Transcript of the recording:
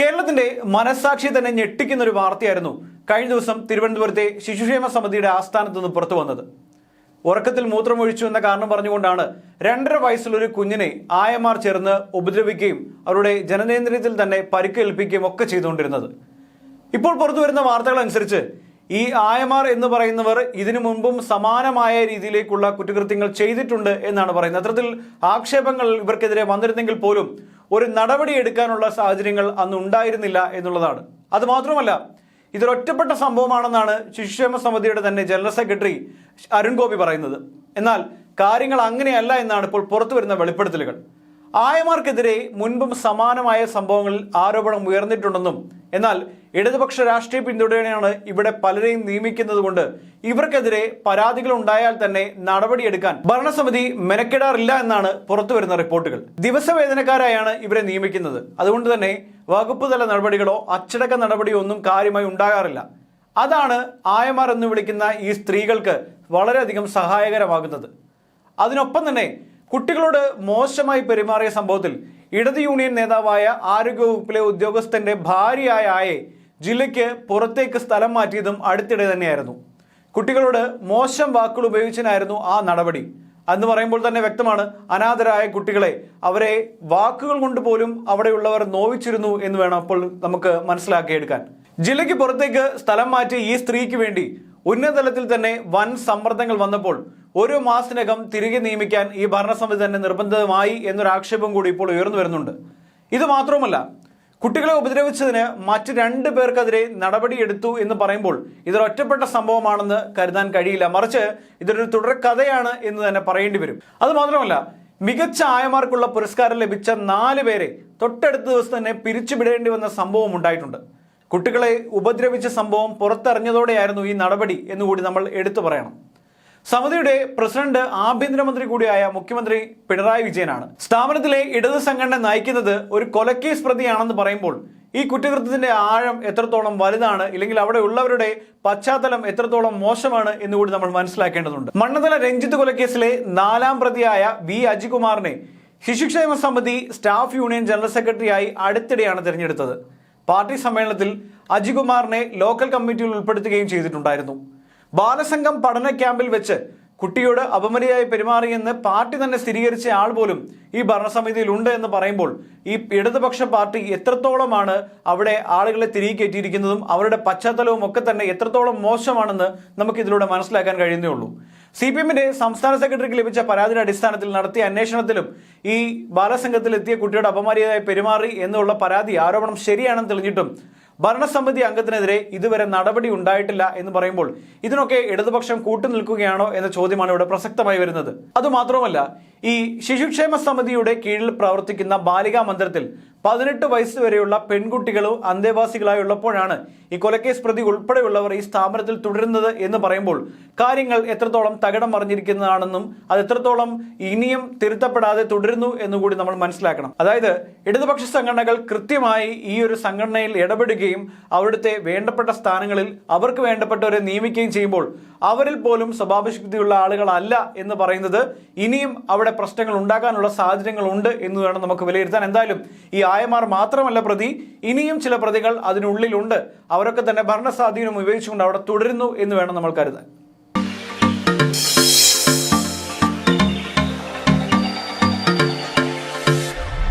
കേരളത്തിന്റെ മനസാക്ഷി തന്നെ ഞെട്ടിക്കുന്ന ഒരു വാർത്തയായിരുന്നു കഴിഞ്ഞ ദിവസം തിരുവനന്തപുരത്തെ ശിശുക്ഷേമ സമിതിയുടെ ആസ്ഥാനത്ത് നിന്ന് പുറത്തു വന്നത്. ഉറക്കത്തിൽ മൂത്രമൊഴിച്ചു എന്ന കാരണം പറഞ്ഞുകൊണ്ടാണ് രണ്ടര വയസ്സുള്ള ഒരു കുഞ്ഞിനെ ആയമാർ ചേർന്ന് ഉപദ്രവിക്കുകയും അവരുടെ ജനനേന്ദ്രിയത്തിൽ തന്നെ പരിക്കേൽപ്പിക്കുകയും ഒക്കെ ചെയ്തുകൊണ്ടിരുന്നത്. ഇപ്പോൾ പുറത്തു വരുന്ന വാർത്തകൾ അനുസരിച്ച് ഈ ആയമാർ എന്ന് പറയുന്നവർ ഇതിനു മുൻപും സമാനമായ രീതിയിലേക്കുള്ള കുറ്റകൃത്യങ്ങൾ ചെയ്തിട്ടുണ്ട് എന്നാണ് പറയുന്നത്. അത്തരത്തിൽ ആക്ഷേപങ്ങൾ ഇവർക്കെതിരെ വന്നിരുന്നെങ്കിൽ പോലും ഒരു നടപടി എടുക്കാനുള്ള സാഹചര്യങ്ങൾ അന്ന് ഉണ്ടായിരുന്നില്ല എന്നുള്ളതാണ്. അത് മാത്രമല്ല ഇതൊരൊറ്റപ്പെട്ട സംഭവമാണെന്നാണ് ശിശുക്ഷേമ സമിതിയുടെ തന്നെ ജനറൽ സെക്രട്ടറി അരുൺ ഗോപി പറയുന്നത്. എന്നാൽ കാര്യങ്ങൾ അങ്ങനെയല്ല എന്നാണ് ഇപ്പോൾ പുറത്തു വരുന്ന വെളിപ്പെടുത്തലുകൾ. ആയമാർക്കെതിരെ മുൻപും സമാനമായ സംഭവങ്ങളിൽ ആരോപണം ഉയർന്നിട്ടുണ്ടെന്നും എന്നാൽ ഇടതുപക്ഷ രാഷ്ട്രീയ പിന്തുണയാണ് ഇവിടെ പലരെയും നിയമിക്കുന്നത് കൊണ്ട് ഇവർക്കെതിരെ പരാതികൾ ഉണ്ടായാൽ തന്നെ നടപടിയെടുക്കാൻ ഭരണസമിതി മെനക്കെടാറില്ല എന്നാണ് പുറത്തു വരുന്ന റിപ്പോർട്ടുകൾ. ദിവസവേതനക്കാരായാണ് ഇവരെ നിയമിക്കുന്നത്. അതുകൊണ്ട് തന്നെ വകുപ്പ് തല നടപടികളോ അച്ചടക്ക നടപടിയോ ഒന്നും കാര്യമായി ഉണ്ടാകാറില്ല. അതാണ് ആയമാർ എന്ന് വിളിക്കുന്ന ഈ സ്ത്രീകൾക്ക് വളരെയധികം സഹായകരമാകുന്നത്. അതിനൊപ്പം തന്നെ കുട്ടികളോട് മോശമായി പെരുമാറിയ സംഭവത്തിൽ ഇടത് യൂണിയൻ നേതാവായ ആരോഗ്യവകുപ്പിലെ ഉദ്യോഗസ്ഥന്റെ ഭാര്യയായ ആയെ ജില്ലയ്ക്ക് പുറത്തേക്ക് സ്ഥലം മാറ്റിയതും അടുത്തിടെ തന്നെയായിരുന്നു. കുട്ടികളോട് മോശം വാക്കുകൾ ഉപയോഗിച്ചതിനായിരുന്നു ആ നടപടി. എന്ന് പറയുമ്പോൾ തന്നെ വ്യക്തമാണ് അനാഥരായ കുട്ടികളെ അവരെ വാക്കുകൾ കൊണ്ട് പോലും അവിടെയുള്ളവർ നോവിച്ചിരുന്നു എന്ന് വേണം അപ്പോൾ നമുക്ക് മനസ്സിലാക്കിയെടുക്കാൻ. ജില്ലയ്ക്ക് പുറത്തേക്ക് സ്ഥലം മാറ്റി ഈ സ്ത്രീക്ക് വേണ്ടി ഉന്നതതലത്തിൽ തന്നെ വൻ സമ്മർദ്ദങ്ങൾ വന്നപ്പോൾ ഒരു മാസത്തിനകം തിരികെ നിയമിക്കാൻ ഈ ഭരണസമിതി തന്നെ നിർബന്ധിതമായി എന്നൊരു ആക്ഷേപം കൂടി ഇപ്പോൾ ഉയർന്നു വരുന്നുണ്ട്. ഇത് മാത്രവുമല്ല കുട്ടികളെ ഉപദ്രവിച്ചതിന് മറ്റ് രണ്ട് പേർക്കെതിരെ നടപടിയെടുത്തു എന്ന് പറയുമ്പോൾ ഇതൊരു ഒറ്റപ്പെട്ട സംഭവമാണെന്ന് കരുതാൻ കഴിയില്ല. മറിച്ച് ഇതൊരു തുടർക്കഥയാണ് എന്ന് തന്നെ പറയേണ്ടി വരും. അത് മാത്രമല്ല മികച്ച ആയമാർക്കുള്ള പുരസ്കാരം ലഭിച്ച നാല് പേരെ തൊട്ടടുത്ത ദിവസം തന്നെ പിരിച്ചുവിടേണ്ടി വന്ന സംഭവം ഉണ്ടായിട്ടുണ്ട്. കുട്ടികളെ ഉപദ്രവിച്ച സംഭവം പുറത്തറിഞ്ഞതോടെയായിരുന്നു ഈ നടപടി എന്നുകൂടി നമ്മൾ എടുത്തു പറയണം. സമിതിയുടെ പ്രസിഡന്റ് ആഭ്യന്തരമന്ത്രി കൂടിയായ മുഖ്യമന്ത്രി പിണറായി വിജയനാണ്. സ്ഥാപനത്തിലെ ഇടത് സംഘടന നയിക്കുന്നത് ഒരു കൊലക്കേസ് പ്രതിയാണെന്ന് പറയുമ്പോൾ ഈ കുറ്റകൃത്യത്തിന്റെ ആഴം എത്രത്തോളം വലുതാണ് ഇല്ലെങ്കിൽ അവിടെ ഉള്ളവരുടെ പശ്ചാത്തലം എത്രത്തോളം മോശമാണ് എന്നുകൂടി നമ്മൾ മനസ്സിലാക്കേണ്ടതുണ്ട്. മണ്ണതല രഞ്ജിത്ത് കൊലക്കേസിലെ നാലാം പ്രതിയായ വി അജികുമാറിനെ ശിശുക്ഷേമ സമിതി സ്റ്റാഫ് യൂണിയൻ ജനറൽ സെക്രട്ടറിയായി അടുത്തിടെയാണ് തിരഞ്ഞെടുത്തത്. പാർട്ടി സമ്മേളനത്തിൽ അജികുമാറിനെ ലോക്കൽ കമ്മിറ്റിയിൽ ഉൾപ്പെടുത്തുകയും ചെയ്തിട്ടുണ്ടായിരുന്നു. ബാലസംഘം പഠന ക്യാമ്പിൽ വെച്ച് കുട്ടിയോട് അപമര്യാദയായി പെരുമാറിയെന്ന് പാർട്ടി തന്നെ സ്ഥിരീകരിച്ച ആൾ പോലും ഈ ഭരണസമിതിയിൽ ഉണ്ട് എന്ന് പറയുമ്പോൾ ഈ ഇടതുപക്ഷ പാർട്ടി എത്രത്തോളമാണ് അവിടെ ആളുകളെ തിരികെ കയറ്റിയിരിക്കുന്നതും അവരുടെ പശ്ചാത്തലവും ഒക്കെ തന്നെ എത്രത്തോളം മോശമാണെന്ന് നമുക്ക് ഇതിലൂടെ മനസ്സിലാക്കാൻ കഴിയുന്നേ ഉള്ളൂ. സി പി എമ്മിന്റെ സംസ്ഥാന സെക്രട്ടറിക്ക് ലഭിച്ച പരാതിയുടെ അടിസ്ഥാനത്തിൽ നടത്തിയ അന്വേഷണത്തിലും ഈ ബാലസംഘത്തിൽ എത്തിയ കുട്ടിയുടെ അപമര്യാദയായി പെരുമാറി എന്നുള്ള പരാതി ആരോപണം ശരിയാണെന്ന് തെളിഞ്ഞിട്ടും ഭരണസമിതി അംഗത്തിനെതിരെ ഇതുവരെ നടപടി ഉണ്ടായിട്ടില്ല എന്ന് പറയുമ്പോൾ ഇതിനൊക്കെ ഇടതുപക്ഷം കൂട്ടുനിൽക്കുകയാണോ എന്ന ചോദ്യമാണ് ഇവിടെ പ്രസക്തമായി വരുന്നത്. അതുമാത്രമല്ല ഈ ശിശുക്ഷേമ സമിതിയുടെ കീഴിൽ പ്രവർത്തിക്കുന്ന ബാലികാ മന്ദിരത്തിൽ പതിനെട്ട് വയസ്സ് വരെയുള്ള പെൺകുട്ടികളും അന്തേവാസികളായുള്ളപ്പോഴാണ് ഈ കൊലക്കേസ് പ്രതി ഉൾപ്പെടെയുള്ളവർ ഈ സ്ഥാപനത്തിൽ തുടരുന്നത് എന്ന് പറയുമ്പോൾ കാര്യങ്ങൾ എത്രത്തോളം തകിടം മറിഞ്ഞിരിക്കുന്നതാണെന്നും അത് എത്രത്തോളം ഇനിയും തിരുത്തപ്പെടാതെ തുടരുന്നു എന്നുകൂടി നമ്മൾ മനസ്സിലാക്കണം. അതായത് ഇടതുപക്ഷ സംഘടനകൾ കൃത്യമായി ഈ ഒരു സംഘടനയിൽ ഇടപെടുകയും അവിടുത്തെ വേണ്ടപ്പെട്ട സ്ഥാനങ്ങളിൽ അവർക്ക് വേണ്ടപ്പെട്ടവരെ നിയമിക്കുകയും ചെയ്യുമ്പോൾ അവരിൽ പോലും സ്വഭാവശുദ്ധിയുള്ള ആളുകളല്ല എന്ന് പറയുന്നത് ഇനിയും അവിടെ പ്രശ്നങ്ങൾ ഉണ്ടാകാനുള്ള സാഹചര്യങ്ങളുണ്ട് എന്ന് വേണം നമുക്ക് വിലയിരുത്താൻ. എന്തായാലും ഈ ആയമാർ മാത്രമല്ല പ്രതി ഇനിയും ചില പ്രതികൾ അതിനുള്ളിലുണ്ട്. അവരൊക്കെ തന്നെ ഭരണസ്വാധീനം ഉപയോഗിച്ചുകൊണ്ട് അവിടെ തുടരുന്നു എന്ന് വേണം നമ്മൾ കരുതാൻ.